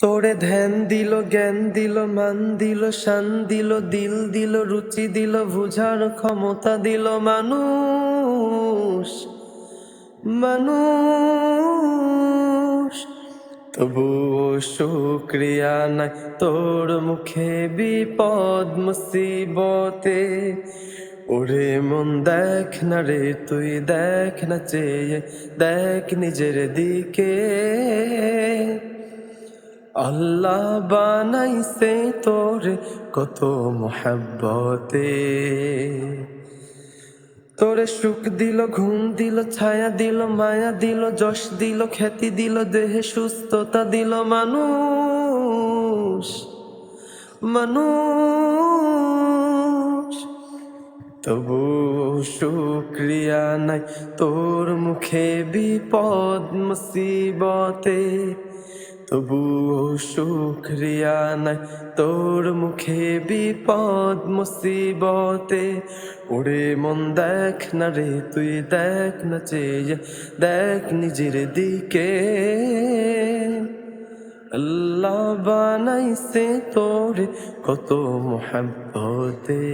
তোরে ধ্যান দিল, জ্ঞান দিল, মান দিল, শান দিল দিল দিল, রুচি দিল, বুঝার ক্ষমতা দিল মানুষ মানুষ। তবুও শুক্রিয়া নাই তোর মুখে বিপদ মুসিবতে। ওরে মন দেখ না রে, তুই দেখ না চেয়ে, দেখ নিজের দিকে। আল্লাহ বানাইছে তোরে কত মোহাব্বতে। তোরে সুখ দিল, ঘুম দিল, ছায়া দিল, মায়া দিল, যশ দিল, খ্যাতি দিল, দেহে সুস্থতা দিল মানুষ মানুষ। তবু শুক্রিয়া নাই তোর মুখে বিপদ, মুসিবতে। তবু শুক্রিয়া নাই তোর মুখে বিপদ, মুসিবতে। ওরে মন দেখ না রে, তুই দেখ না চেয়ে, দেখ নিজের দিকে। আল্লাহ বানাইছে তোরে কত মোহাব্বতে।